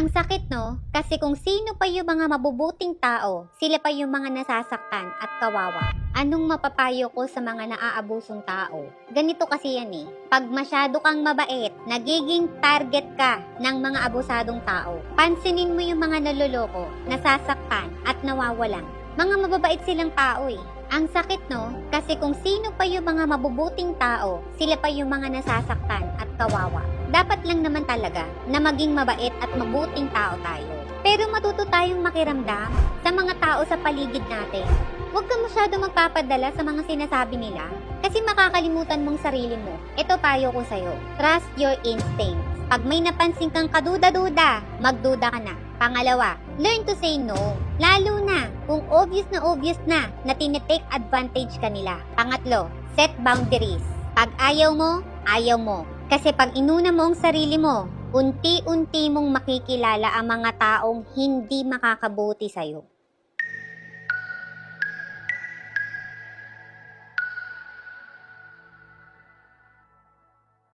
Ang sakit no, kasi kung sino pa yung mga mabubuting tao, sila pa yung mga nasasaktan at kawawa. Anong mapapayo ko sa mga naaabusong tao? Ganito kasi yan eh. Pag masyado kang mabait, nagiging target ka ng mga abusadong tao. Pansinin mo yung mga naloloko, nasasaktan at nawawalan. Mga mababait silang tao eh. Ang sakit no, kasi kung sino pa yung mga mabubuting tao, sila pa yung mga nasasaktan at kawawa. Dapat lang naman talaga na maging mabait at mabuting tao tayo. Pero matuto tayong makiramdam sa mga tao sa paligid natin. Huwag ka masyado magpapadala sa mga sinasabi nila kasi makakalimutan mong sarili mo. Ito payo ko sa'yo. Trust your instincts. Pag may napansin kang kaduda-duda, magduda ka na. Pangalawa, learn to say no. Lalo na kung obvious na obvious na na tinitake advantage ka nila. Pangatlo, set boundaries. Pag ayaw mo, ayaw mo. Kasi pag inuna mo ang sarili mo, unti-unti mong makikilala ang mga taong hindi makakabuti sa'yo.